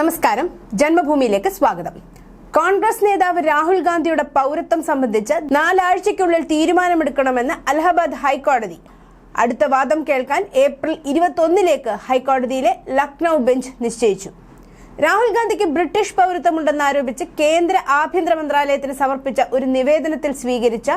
നമസ്കാരം. ജന്മഭൂമിയിലേക്ക് സ്വാഗതം. കോൺഗ്രസ് നേതാവ് രാഹുൽ ഗാന്ധിയുടെ പൗരത്വം സംബന്ധിച്ച് നാലാഴ്ചക്കുള്ളിൽ തീരുമാനമെടുക്കണമെന്ന് അലഹബാദ് ഹൈക്കോടതി. അടുത്ത വാദം കേൾക്കാൻ ഏപ്രിൽ ഇരുപത്തൊന്നിലേക്ക് ഹൈക്കോടതിയിലെ ലക്നൌ ബെഞ്ച് നിശ്ചയിച്ചു. രാഹുൽ ഗാന്ധിക്ക് ബ്രിട്ടീഷ് പൗരത്വമുണ്ടെന്ന് ആരോപിച്ച് കേന്ദ്ര ആഭ്യന്തര മന്ത്രാലയത്തിന് സമർപ്പിച്ച ഒരു നിവേദനത്തിൽ സ്വീകരിച്ച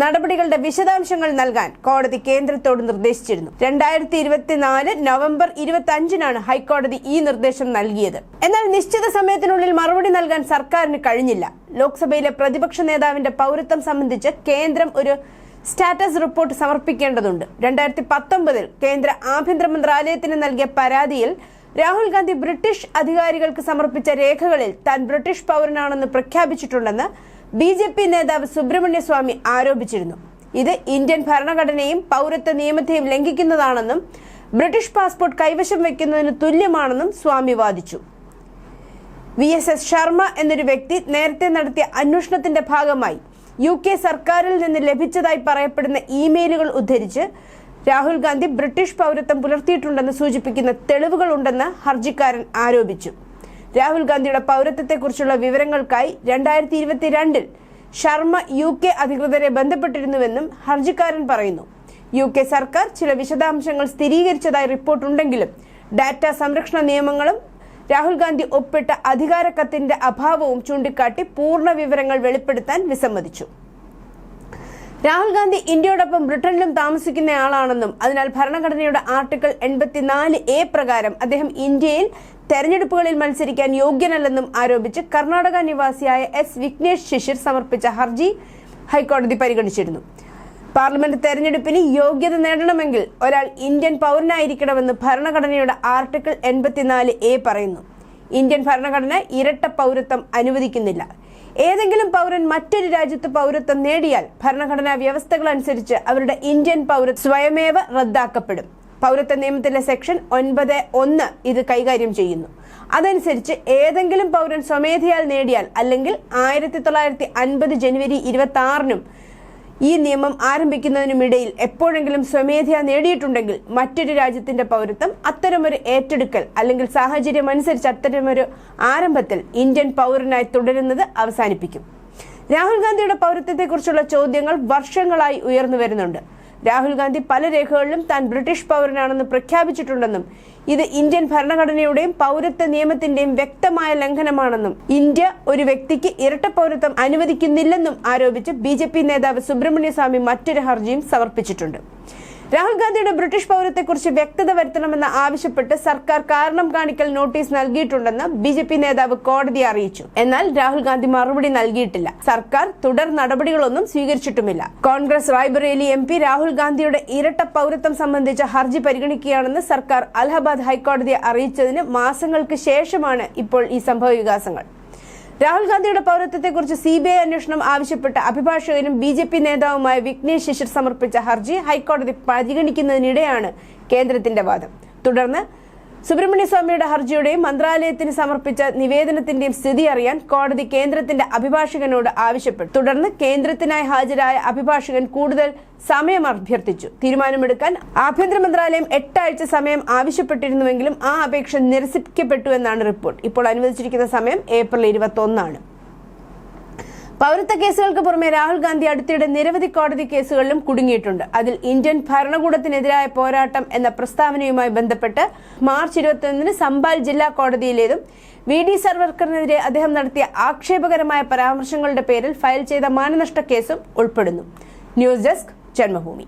നടപടികളുടെ വിശദാംശങ്ങൾ നൽകാൻ കോടതി കേന്ദ്രത്തോട് നിർദ്ദേശിച്ചിരുന്നു. രണ്ടായിരത്തി ഇരുപത്തിനാല് നവംബർ ഇരുപത്തി അഞ്ചിനാണ് ഹൈക്കോടതി ഈ നിർദ്ദേശം നൽകിയത്. എന്നാൽ നിശ്ചിത സമയത്തിനുള്ളിൽ മറുപടി നൽകാൻ സർക്കാരിന് കഴിഞ്ഞില്ല. ലോക്സഭയിലെ പ്രതിപക്ഷ നേതാവിന്റെ പൗരത്വം സംബന്ധിച്ച് കേന്ദ്രം ഒരു സ്റ്റാറ്റസ് റിപ്പോർട്ട് സമർപ്പിക്കേണ്ടതുണ്ട്. രണ്ടായിരത്തി പത്തൊമ്പതിൽ കേന്ദ്ര ആഭ്യന്തര മന്ത്രാലയത്തിന് നൽകിയ പരാതിയിൽ രാഹുൽ ഗാന്ധി ബ്രിട്ടീഷ് അധികാരികൾക്ക് സമർപ്പിച്ച രേഖകളിൽ താൻ ബ്രിട്ടീഷ് പൗരനാണെന്ന് പ്രഖ്യാപിച്ചിട്ടുണ്ടെന്ന് ബി ജെ പി നേതാവ് സുബ്രഹ്മണ്യ സ്വാമി ആരോപിച്ചിരുന്നു. ഇത് ഇന്ത്യൻ ഭരണഘടനയും പൗരത്വ നിയമത്തെയും ലംഘിക്കുന്നതാണെന്നും ബ്രിട്ടീഷ് പാസ്പോർട്ട് കൈവശം വയ്ക്കുന്നതിന് തുല്യമാണെന്നും സ്വാമി വാദിച്ചു. വി എസ് എസ് ശർമ്മ എന്നൊരു വ്യക്തി നേരത്തെ നടത്തിയ അന്വേഷണത്തിന്റെ ഭാഗമായി യു കെ സർക്കാരിൽ നിന്ന് ലഭിച്ചതായി പറയപ്പെടുന്ന ഇമെയിലുകൾ ഉദ്ധരിച്ച് രാഹുൽ ഗാന്ധി ബ്രിട്ടീഷ് പൗരത്വം പുലർത്തിയിട്ടുണ്ടെന്ന് സൂചിപ്പിക്കുന്ന തെളിവുകൾ ഉണ്ടെന്ന് ഹർജിക്കാരൻ ആരോപിച്ചു. രാഹുൽ ഗാന്ധിയുടെ പൗരത്വത്തെക്കുറിച്ചുള്ള വിവരങ്ങൾക്കായി രണ്ടായിരത്തി ഇരുപത്തിരണ്ടിൽ ശർമ്മ യു കെ അധികൃതരെ ബന്ധപ്പെട്ടിരുന്നുവെന്നും ഹർജിക്കാരൻ പറയുന്നു. യു കെ സർക്കാർ ചില വിശദാംശങ്ങൾ സ്ഥിരീകരിച്ചതായി റിപ്പോർട്ടുണ്ടെങ്കിലും ഡാറ്റ സംരക്ഷണ നിയമങ്ങളും രാഹുൽ ഗാന്ധി ഒപ്പിട്ട അധികാര കത്തിന്റെ അഭാവവും ചൂണ്ടിക്കാട്ടി പൂർണ വിവരങ്ങൾ വെളിപ്പെടുത്താൻ വിസമ്മതിച്ചു. രാഹുൽ ഗാന്ധി ഇന്ത്യയോടൊപ്പം ബ്രിട്ടനിലും താമസിക്കുന്നയാളാണെന്നും അതിനാൽ ഭരണഘടനയുടെ ആർട്ടിക്കിൾ എൺപത്തിനാല് എ പ്രകാരം അദ്ദേഹം ഇന്ത്യയിൽ തെരഞ്ഞെടുപ്പുകളിൽ മത്സരിക്കാൻ യോഗ്യനല്ലെന്നും ആരോപിച്ച് കർണാടക നിവാസിയായ എസ് വിഘ്നേഷ് ശിശിർ സമർപ്പിച്ച ഹർജി ഹൈക്കോടതി പരിഗണിച്ചിരുന്നു. പാർലമെന്റ് തെരഞ്ഞെടുപ്പിന് യോഗ്യത നേടണമെങ്കിൽ ഒരാൾ ഇന്ത്യൻ പൗരനായിരിക്കണമെന്ന് ഭരണഘടനയുടെ ആർട്ടിക്കിൾ എൺപത്തിനാല് എ പറയുന്നു. ഇന്ത്യൻ ഭരണഘടന ഇരട്ട പൗരത്വം അനുവദിക്കുന്നില്ല. ഏതെങ്കിലും പൗരൻ മറ്റൊരു രാജ്യത്ത് പൗരത്വം നേടിയാൽ ഭരണഘടനാ വ്യവസ്ഥകൾ അനുസരിച്ച് അവരുടെ ഇന്ത്യൻ പൗരത്വം സ്വയമേവ റദ്ദാക്കപ്പെടും. പൗരത്വ നിയമത്തിലെ സെക്ഷൻ ഒൻപത് ഒന്ന് ഇത് കൈകാര്യം ചെയ്യുന്നു. അതനുസരിച്ച് ഏതെങ്കിലും പൗരൻ സ്വമേധയാൽ നേടിയാൽ അല്ലെങ്കിൽ ആയിരത്തി തൊള്ളായിരത്തി അൻപത് ജനുവരി ഇരുപത്തി ആറിനും ഈ നിയമം ആരംഭിക്കുന്നതിനുമിടയിൽ എപ്പോഴെങ്കിലും സ്വമേധയാ നേടിയിട്ടുണ്ടെങ്കിൽ മറ്റൊരു രാജ്യത്തിന്റെ പൗരത്വം അത്തരമൊരു ഏറ്റെടുക്കൽ അല്ലെങ്കിൽ സാഹചര്യം അനുസരിച്ച് അത്തരമൊരു ആരംഭത്തിൽ ഇന്ത്യൻ പൗരനായി തുടരുന്നത് അവസാനിപ്പിക്കും. രാഹുൽ ഗാന്ധിയുടെ പൗരത്വത്തെക്കുറിച്ചുള്ള ചോദ്യങ്ങൾ വർഷങ്ങളായി ഉയർന്നു വരുന്നുണ്ട്. രാഹുൽ ഗാന്ധി പല രേഖകളിലും താൻ ബ്രിട്ടീഷ് പൗരനാണെന്ന് പ്രഖ്യാപിച്ചിട്ടുണ്ടെന്നും ഇത് ഇന്ത്യൻ ഭരണഘടനയുടെയും പൗരത്വ നിയമത്തിന്റെയും വ്യക്തമായ ലംഘനമാണെന്നും ഇന്ത്യ ഒരു വ്യക്തിക്ക് ഇരട്ട പൗരത്വം അനുവദിക്കുന്നില്ലെന്നും ആരോപിച്ച് ബി നേതാവ് സുബ്രഹ്മണ്യ സ്വാമി മറ്റൊരു ഹർജിയും സമർപ്പിച്ചിട്ടുണ്ട്. രാഹുൽ ഗാന്ധിയുടെ ബ്രിട്ടീഷ് പൗരത്വത്തെക്കുറിച്ച് വ്യക്തത വരുത്തണമെന്ന് ആവശ്യപ്പെട്ട് സർക്കാർ കാരണം കാണിക്കൽ നോട്ടീസ് നൽകിയിട്ടുണ്ടെന്ന് ബി ജെ പി നേതാവ് കോടതിയെ അറിയിച്ചു. എന്നാൽ രാഹുൽ ഗാന്ധി മറുപടി നൽകിയിട്ടില്ല. സർക്കാർ തുടർ നടപടികളൊന്നും സ്വീകരിച്ചിട്ടുമില്ല. കോൺഗ്രസ് റായ്ബറേലി എം പി രാഹുൽ ഗാന്ധിയുടെ ഇരട്ട പൗരത്വം സംബന്ധിച്ച ഹർജി പരിഗണിക്കുകയാണെന്ന് സർക്കാർ അലഹബാദ് ഹൈക്കോടതിയെ അറിയിച്ചതിന് മാസങ്ങൾക്ക് ശേഷമാണ് ഇപ്പോൾ ഈ സംഭവ വികാസങ്ങൾ. രാഹുൽ ഗാന്ധിയുടെ പൗരത്വത്തെക്കുറിച്ച് സി ബി ഐ അന്വേഷണം ആവശ്യപ്പെട്ട് അഭിഭാഷകനും ബി ജെ പി നേതാവുമായ വിഘ്നേഷ് ശിശിർ സമർപ്പിച്ച ഹർജി ഹൈക്കോടതി പരിഗണിക്കുന്നതിനിടെയാണ് കേന്ദ്രത്തിന്റെ വാദം. തുടർന്ന് സുബ്രഹ്മണ്യ സ്വാമിയുടെ ഹർജിയുടെയും മന്ത്രാലയത്തിന് സമർപ്പിച്ച നിവേദനത്തിന്റെയും സ്ഥിതി അറിയാൻ കോടതി കേന്ദ്രത്തിന്റെ അഭിഭാഷകനോട് ആവശ്യപ്പെട്ടു. തുടർന്ന് കേന്ദ്രത്തിനായി ഹാജരായ അഭിഭാഷകൻ കൂടുതൽ സമയം അഭ്യർത്ഥിച്ചു. തീരുമാനമെടുക്കാൻ ആഭ്യന്തര മന്ത്രാലയം എട്ടാഴ്ച സമയം ആവശ്യപ്പെട്ടിരുന്നുവെങ്കിലും ആ അപേക്ഷ നിരസിക്കപ്പെട്ടു എന്നാണ് റിപ്പോർട്ട്. ഇപ്പോൾ അനുവദിച്ചിരിക്കുന്ന സമയം ഏപ്രിൽ ഇരുപത്തി ഒന്നാണ് പൗരത്വ കേസുകൾക്ക് പുറമെ രാഹുൽ ഗാന്ധി അടുത്തിടെ നിരവധി കോടതി കേസുകളിലും കുടുങ്ങിയിട്ടുണ്ട്. അതിൽ ഇന്ത്യൻ ഭരണകൂടത്തിനെതിരായ പോരാട്ടം എന്ന പ്രസ്താവനയുമായി ബന്ധപ്പെട്ട് മാർച്ച് ഇരുപത്തിയൊന്നിന് സംബാൽ ജില്ലാ കോടതിയിലേതും വി ഡി സർവർക്കറിനെതിരെ അദ്ദേഹം നടത്തിയ ആക്ഷേപകരമായ പരാമർശങ്ങളുടെ പേരിൽ ഫയൽ ചെയ്ത മാനനഷ്ട കേസും ഉൾപ്പെടുന്നു. News desk Janmabhumi.